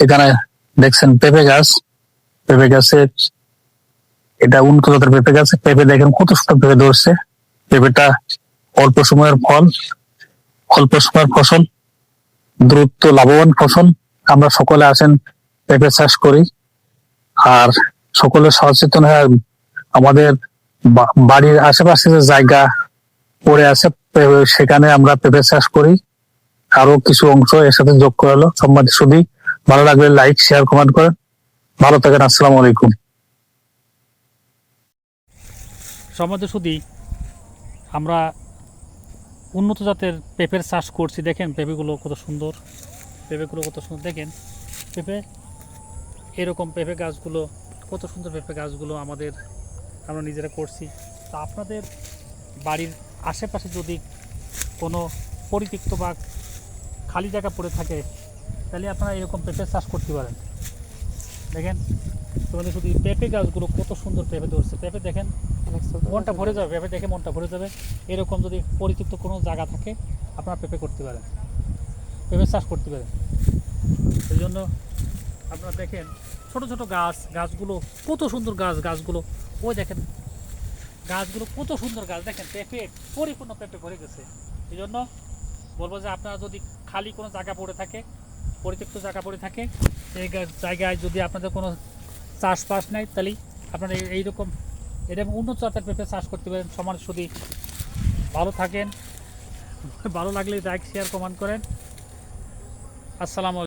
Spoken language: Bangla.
এখানে দেখছেন পেঁপে গাছ। পেঁপে গাছের, এটা উন্নত জাতের পেঁপে গাছ। পেঁপে দেখেন কত সুন্দর পেঁপে ধরছে। পেঁপেটা অল্প সময়ের ফল, অল্প সময়ের ফসল, দ্রুত লাভবান ফসল। আমরা সকলে আসেন পেঁপে চাষ করি। আর সকলে সচেতন হয়ে আমাদের বাড়ির আশেপাশে যে জায়গা পড়ে আছে সেখানে আমরা পেঁপে চাষ করি। আরও কিছু অংশ এর সাথে যোগ করে হলো। সম্মানিত শুধু ভালো লাগলে লাইক শেয়ার কমেন্ট করেন ভালো থাকেন, আসসালামু আলাইকুম। সমাজে শুধু আমরা উন্নত জাতের পেঁপের চাষ করছি। দেখেন পেঁপেগুলো কত সুন্দর, পেঁপেগুলো কত সুন্দর। দেখেন, পেঁপে, এরকম পেঁপে গাছগুলো, কত সুন্দর পেঁপে গাছগুলো আমাদের, আমরা নিজেরা করছি। তা আপনাদের বাড়ির আশেপাশে যদি কোনো পরিত্যক্ত বা খালি জায়গা পড়ে থাকে তাহলে আপনারা এরকম পেঁপে চাষ করতে পারেন। দেখেন তোমাদের শুধু পেঁপে গাছগুলো কত সুন্দর পেঁপে ধরছে। পেঁপে দেখেন মনটা ভরে যাবে পেঁপে দেখে মনটা ভরে যাবে। এরকম যদি পরিচিত কোনো জায়গা থাকে আপনারা পেঁপে করতে পারেন। পেঁপে চাষ করতে পারেন। সেই জন্য আপনারা দেখেন ছোট ছোট গাছ গাছগুলো কত সুন্দর গাছ গাছগুলো। ওই দেখেন গাছগুলো কত সুন্দর গাছ। দেখেন পেঁপে পরিপূর্ণ পেঁপে ভরে গেছে। এই জন্য বলব যে আপনারা যদি খালি কোনো জায়গা পড়ে থাকে পরিত্যক্ত জায়গা পড়ে থাকে। এই জায়গায় যদি আপনাদের কোনো চাষবাস নাই, তাহলে আপনারা এই- এইরকম এরকম উন্নত জাতের পেঁপে চাষ করতে পারেন। সমান শুধু ভালো থাকেন। ভালো লাগলে লাইক শেয়ার কমেন্ট করেন। আসসালামু